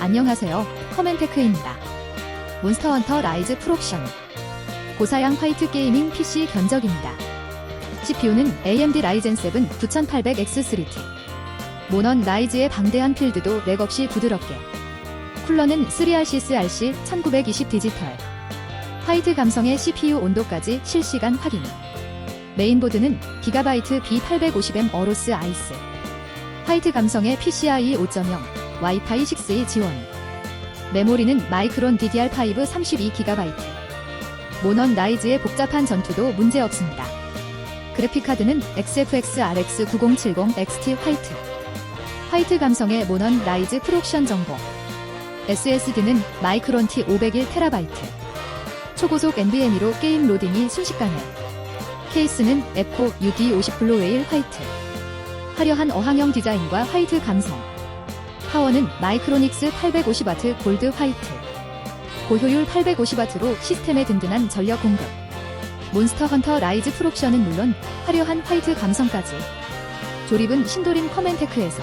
안녕하세요. 커맨테크입니다. 몬스터 헌터 라이즈 프롭션. 고사양 화이트 게이밍 PC 견적입니다. CPU는 AMD 라이젠 7 9800X3T. 모넌 라이즈의 방대한 필드도 렉 없이 부드럽게. 쿨러는 3RCS RC 1920 디지털. 화이트 감성의 CPU 온도까지 실시간 확인. 메인보드는 기가바이트 B850M 어로스 아이스. 화이트 감성의 PCIe 5.0, 와이파이 6E 지원. 메모리는 마이크론 DDR5 32GB. 모넌 라이즈의 복잡한 전투도 문제없습니다. 그래픽카드는 XFX RX 9070 XT 화이트. 화이트 감성의 모넌 라이즈 프록션 정보. SSD는 마이크론 T 501TB. 초고속 NVMe로 게임 로딩이 순식간에. 케이스는 에코 UD50 블루웨일 화이트. 화려한 어항형 디자인과 화이트 감성. 파워는 마이크로닉스 850W 골드 화이트. 고효율 850W로 시스템에 든든한 전력 공급. 몬스터 헌터 라이즈 프록션은 물론 화려한 화이트 감성까지. 조립은 신도림 커맨테크에서